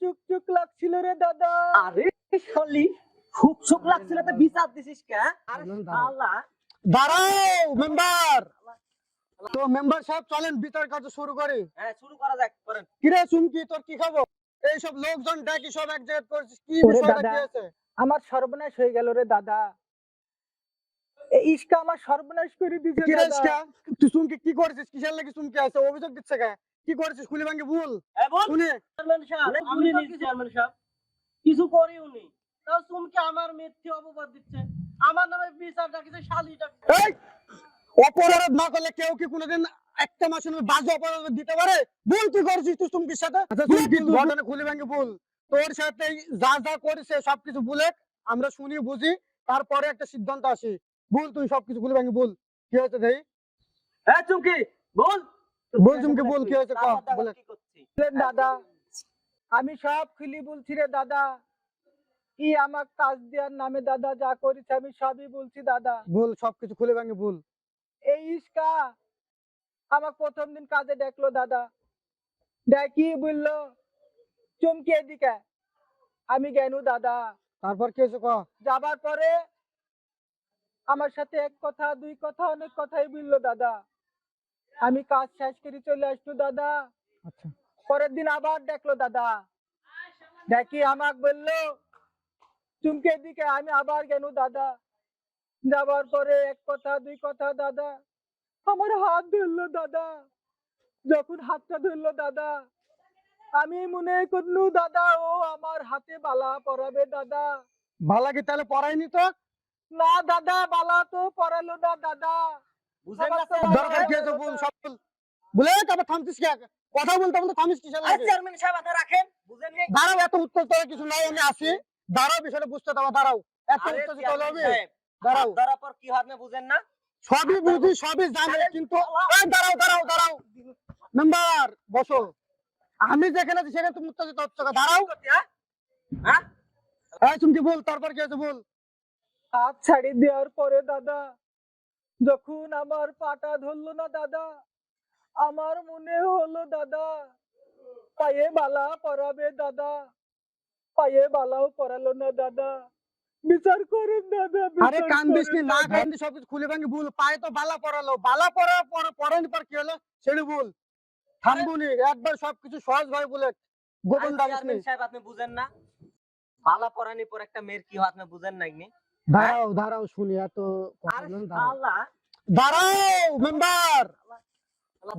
চুক চুক লাগছিল রে দাদা। আরে শালি খুব সুখ লাগছিল তো বিচার দিছিস কে? আরে দাঁড়াও। শালা। দাঁড়াও মেম্বার। তো মেম্বার সাহেব চলেন বিচার কার্য শুরু করি। হ্যাঁ শুরু করা যাক করেন। চুমকি তোর কি খবর? এইসব লোকজন ডাকি সব এক জায়গায় করছিস কি বিষয়টা কি আছে আমার সর্বনাশ হয়ে গেল রে দাদা। এই ইস্কা আমার সর্বনাশ করে দিছে কি রে ইসকা? তুই চুমকি কি করেছিস? কিসের লাগি চুমকি আছে? অভিযোগ দিচ্ছে কে? কি করেছিস খুলি ভাঙ্গে বল শুনে। চেয়ারম্যান সাহেব কিছু চেয়ারম্যান সাহেব কিছু করি উনি তাও শুনকে আমার মিথ্যে অপবাদ দিচ্ছে। আমার নামে বিচার ডাকিছে শালি ডাকিছে। এই অপরাধ না করলে কেউ কি কোনোদিন একটা মাসের বাজে অপরাধ দিতে পারে? ভুল কি করেছিস তুই চুমকির সাথে। আচ্ছা ঘটনা খুলি ভাঙ্গে ভুল। তোর সাথে যা যা করেছে সবকিছু বলে আমরা শুনি বুঝি তারপরে একটা সিদ্ধান্ত আসি। ভুল তুই সবকিছু খুলি ভাঙ্গে বল কি হয়েছে দেই? হ্যাঁ চুমকি বল বল চুমকি বল কি হয়েছে ক বলে দাদা আমি সব খুলি বলছি রে দাদা। কি আমার কাজ দেওয়ার নামে দাদা যা করেছে আমি সবই বলছি দাদা। ভুল সবকিছু খুলে ভাঙ্গে ভুল। এই ইস্কা আমার প্রথম দিন কাজে দেখল দাদা। দেখি বলল চমকে এদিকে। আমি গেনু দাদা। তারপর কি হয়েছে ক যাবার পরে আমার সাথে এক কথা দুই কথা অনেক কথাই বলল দাদা। আমি কাজ শেষ করে চলে আসলো দাদা। আচ্ছা। পরের দিন আবার দেখল দাদা। দেখি আমাকে বলল চুমকে দিকে আমি আবার গেল দাদা। যাবার পরে এক কথা দুই কথা দাদা। আমার হাত ধরলো দাদা। যখন হাতটা ধরলো দাদা আমি মনে করলু দাদা ও আমার হাতে বালা পরাবে দাদা। ভালা কি তাহলে পড়ায়নি তো? না দাদা বালা তো পরালো না দাদা। না? দরকার কি সব বল তারপর থামছিস কি? কথা বলতে বলতে থামিস কিসের চেয়ারম্যান সাহেব আপনি রাখেন। বুঝেন নি? দাঁড়াও এত উত্তর তোর কিছু নাই আমি আসি। দাঁড়াও বিষয়টা বুঝতে দাও দাঁড়াও। এত উত্তর দিতে হবে দাঁড়াও। পর কি বুঝেন না? সবই বুঝি সবই জানি কিন্তু দাঁড়াও দাঁড়াও দাঁড়াও। মেম্বার বসো। আমি যেখানে আছি সেখানে তুমি উত্তর দিতে হচ্ছে দাঁড়াও। হ্যাঁ? হ্যাঁ? তুমি কি বল তারপর কি আছে বল? হাত ছাড়ি দেওয়ার পরে দাদা যখন আমার পাটা ধরলো না দাদা আমার মনে হলো দাদা পায়ে বালা পরাবে দাদা পায়ে বালাও পরালো না দাদা বিচার করেন দাদা আরে কান্দিস না দাদা। কান্দিস সবকিছু খুলে ভাঙি ভুল পায়ে তো বালা পড়ালো বালা পরে পড়ানি পর কি হলো? সেটা ভুল। থামবুনি একবার সবকিছু সহজ ভাবে বলে গোপন চেয়ারম্যান সাহেব আপনি বুঝেন না বালা পরানি পর একটা মেয়ের কি হয় আপনি বুঝেন নাই নি দাঁড়াও দাঁড়াও শুনি এত দাঁড়াও। মেম্বার!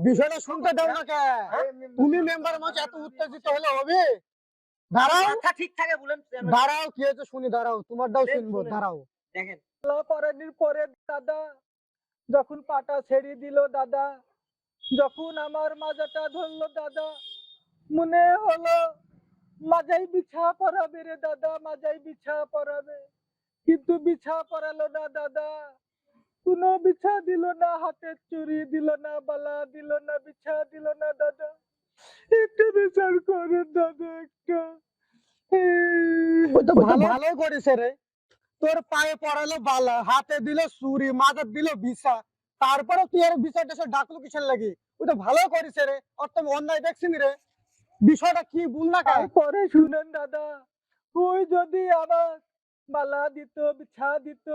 বিষয়টা শুনতে দাও না কে? তুমি মেম্বার মাঝে এত উত্তেজিত হলে হবে? দাঁড়াও। কথা ঠিক থাকে বলেন দাঁড়াও কি হয়েছে শুনি দাঁড়াও তোমারটাও দেখ, শুনব দাঁড়াও। দেখেন। বালা পরানির পরে দাদা। যখন পাটা ছেড়ে দিল দাদা যখন আমার মাজাটা ধরলো দাদা মনে হলো মাজাই বিছা পরাবে রে দাদা মাজাই বিছা পরাবে। কিন্তু বিছা পরালো না দাদা। কোনো বিছা দিল না হাতের চুরি দিল না বালা দিল না বিছা দিল না দাদা। একটু বিচার করেন দাদা একটা। ভালো। ভালোই করেছে রে। তোর পায়ে পড়ালো বালা হাতে দিল সুরি মাথার দিল বিছা। তারপরে তুই আর বিচার টেসার ডাকলো কিসের লাগি? তো ভালো করেছে রে। আমি অন্যায় দেখছিনি রে। বিষয়টা কি বুঝ না কার? তারপরে শুনেন দাদা। ওই যদি আমার মালা দিত বিছা দিত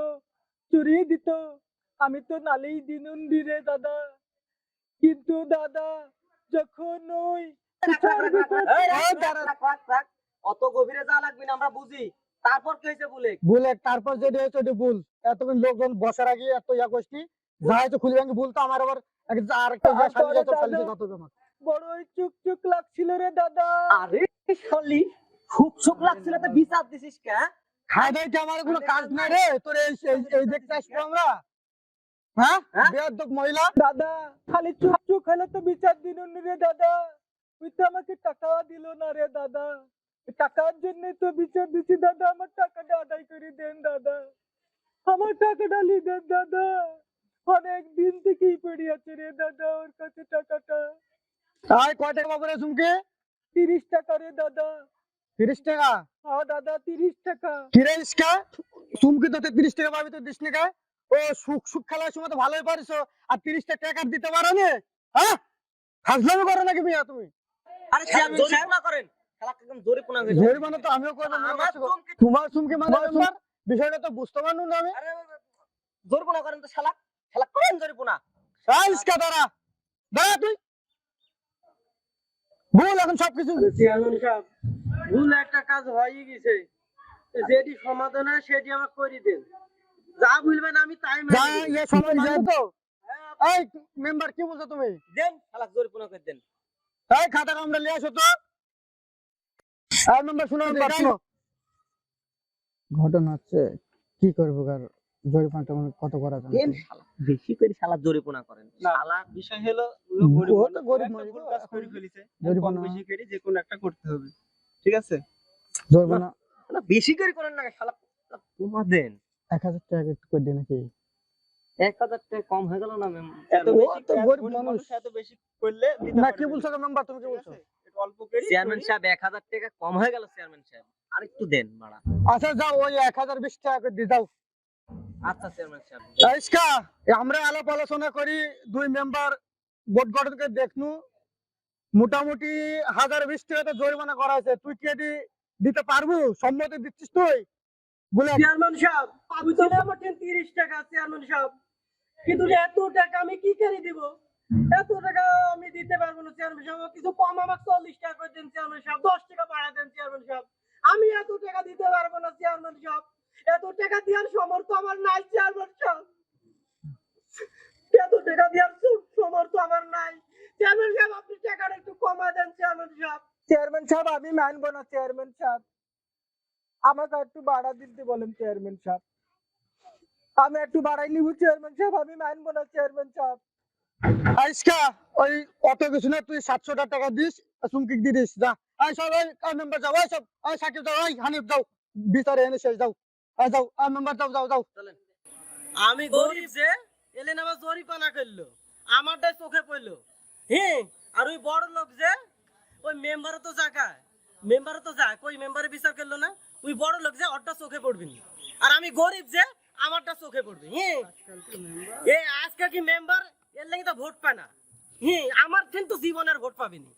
চুরি দিত। আমি তো নালেই দিনুন রে দাদা। কিন্তু দাদা যখন ওই। অত গভীরে যাওয়া লাগবে না আমরা বুঝি। তারপর কি হয়েছে বলে বলে তারপর যেটা হয়েছে ওটা ভুল। এতক্ষণ লোকজন বসার আগে এত ইয়া করছি। যা হয়েছে খুলে ভাঙি ভুল তো আমার আবার আরেকটা বড়ই চুক চুক লাগছিল রে দাদা। আরে শালি খুব সুখ লাগছিল তো বিচার দিছিস কে হ্যাঁ? কি আমার কোনো কাজ নাই রে। তোর এই দেখতে আসব আমরা। হ্যাঁ? হ্যাঁ? বেয়াদব মহিলা। দাদা খালি চুক চুক হলে তো বিচার দিনুন রে দাদা। ওই তো আমাকে টাকা দিল না রে দাদা। টাকার জন্য তো বিচার দিচ্ছি দাদা। আমার টাকাটা আদায় করে দেন দাদা। আমার টাকাটা লিদেন দাদা। অনেক দিন থেকেই পড়ে আছে রে দাদা ওর কাছে টাকাটা। আয় কয় টাকা পাবো রে চুমকি তিরিশ টাকা রে দাদা। তিরিশ টাকা? হ্যাঁ দাদা তিরিশ টাকা। কিরে ইসকা চুমকি তো তিরিশ টাকা পাবি তো দিস টাকা ও সুখ সুখ খেলার সময় তো ভালোই পারিস আর তিরিশ টাকা দিতে পারো নি? হ্যাঁ? হাজলামি করো নাকি মিয়া তুমি? আরে করেন। জরিমানা তো আমিও করব মনে আমার করছ। চুমকি তোমার চুমকি মানে বিষয়টা তো বুঝতে পারলু না আমি। করেন তো শালা। শালা করেন জরিপনা আইসকা দাঁড়া দাঁড়া তুই। ভুল এখন সবকিছু। ভুল একটা কাজ হয়ে গেছে। যেটি সমাধান হয় সেটি আমাকে করে দেন। যা বলবেন আমি তাই মেনে। তো? এই মেম্বার কি বলছো তুমি? দেন শালা জরিপনা করে দেন। এই খাতা নিয়ে আসো তো। এই মেম্বার শুনো মেম্বার শুনো ঘটনা হচ্ছে কি করব কার? জরিমানাটা মানে কত করা যাবে দেন শালা বেশি করে শালা জরিপনা করেন। শালা বিষয় হলো তো গরিব মানুষ, ভুল কাজ করে এখন ফেলেছে জরিমানা বেশি করে যে কোনো একটা করতে হবে। ঠিক আছে? জরিমানা বেশি করে করেন না শালা তোমা দেন। এক হাজার টাকা একটু করে দিই নাকি? এক হাজার টাকা কম হয়ে গেল না ম্যাম? এত বেশি গরিব গরিব মানুষ। মানুষ এত বেশি করলে না কি বলছো মেম্বার তুমি কি বলছো? অল্প করে চেয়ারম্যান সাহেব এক হাজার টাকা কম হয়ে গেল চেয়ারম্যান সাহেব। আর একটু দেন মারা। আচ্ছা যাও ওই এক হাজার বিশ টাকা করে দিয়ে যাও। আচ্ছা চেয়ারম্যান সাহেব। আমরা আলাপ আলোচনা করি দুই মেম্বার বোর্ড গঠন করে দেখনু। মোটামুটি হাজার বিশ টাকা তো জরিমানা করা হয়েছে। তুই কি এটি দিতে পারব? সম্মতি দিচ্ছিস তুই? বলে চেয়ারম্যান সাহেব তিরিশ টাকা চেয়ারম্যান সাহেব। কিন্তু এত টাকা আমি কি করে দিব? এত টাকা আমি দিতে পারব না চেয়ারম্যান সাহেব। কিছু কম আমাকে চল্লিশ টাকা করে দেন চেয়ারম্যান সাহেব। দশ টাকা বাড়া দেন চেয়ারম্যান সাহেব। আমি এত টাকা দিতে পারব না চেয়ারম্যান সাহেব। এত টাকা দেওয়ার সমর্থ আমার নাই চেয়ারম্যান সাহেব। এত টাকা দেওয়ার সমর্থ আমার নাই। চেয়ারম্যান সাহেব আপনি টাকাটা একটু কমা দেন চেয়ারম্যান সাহেব। চেয়ারম্যান সাহেব আমি মানবো না চেয়ারম্যান সাহেব। আমাকে একটু বাড়া দিতে বলেন চেয়ারম্যান সাহেব। আমি একটু বাড়াই নিব চেয়ারম্যান সাহেব আমি মানবো না চেয়ারম্যান সাহেব। আইসকা ওই অত কিছু না তুই সাতশো টাকা দিস চুমকি দিয়ে দিস যা। আই সব ওই মেম্বার যাও ওই সব ওই সাকিব যাও ওই হানিফ যাও। বিচারে এনে শেষ যাও। আই যাও আর মেম্বার যাও যাও যাও। আমি গরিব যে এলেন আবার জরিপানা করল। আমারটাই চোখে পড়ল। হ্যাঁ আর ওই বড় লোক যে, ওই মেম্বারও তো জায়গায় মেম্বারও তো যায় কই মেম্বারে বিচার করল না, ওই বড় লোক যে অটটা চোখে পড়বি আর আমি গরিব যে, আমারটা চোখে পড়বে হ্যাঁ এ, আজকে কি মেম্বার এর লাগে তো ভোট পায় না। হ্যাঁ আমার কিন্তু জীবনের ভোট পাবেনি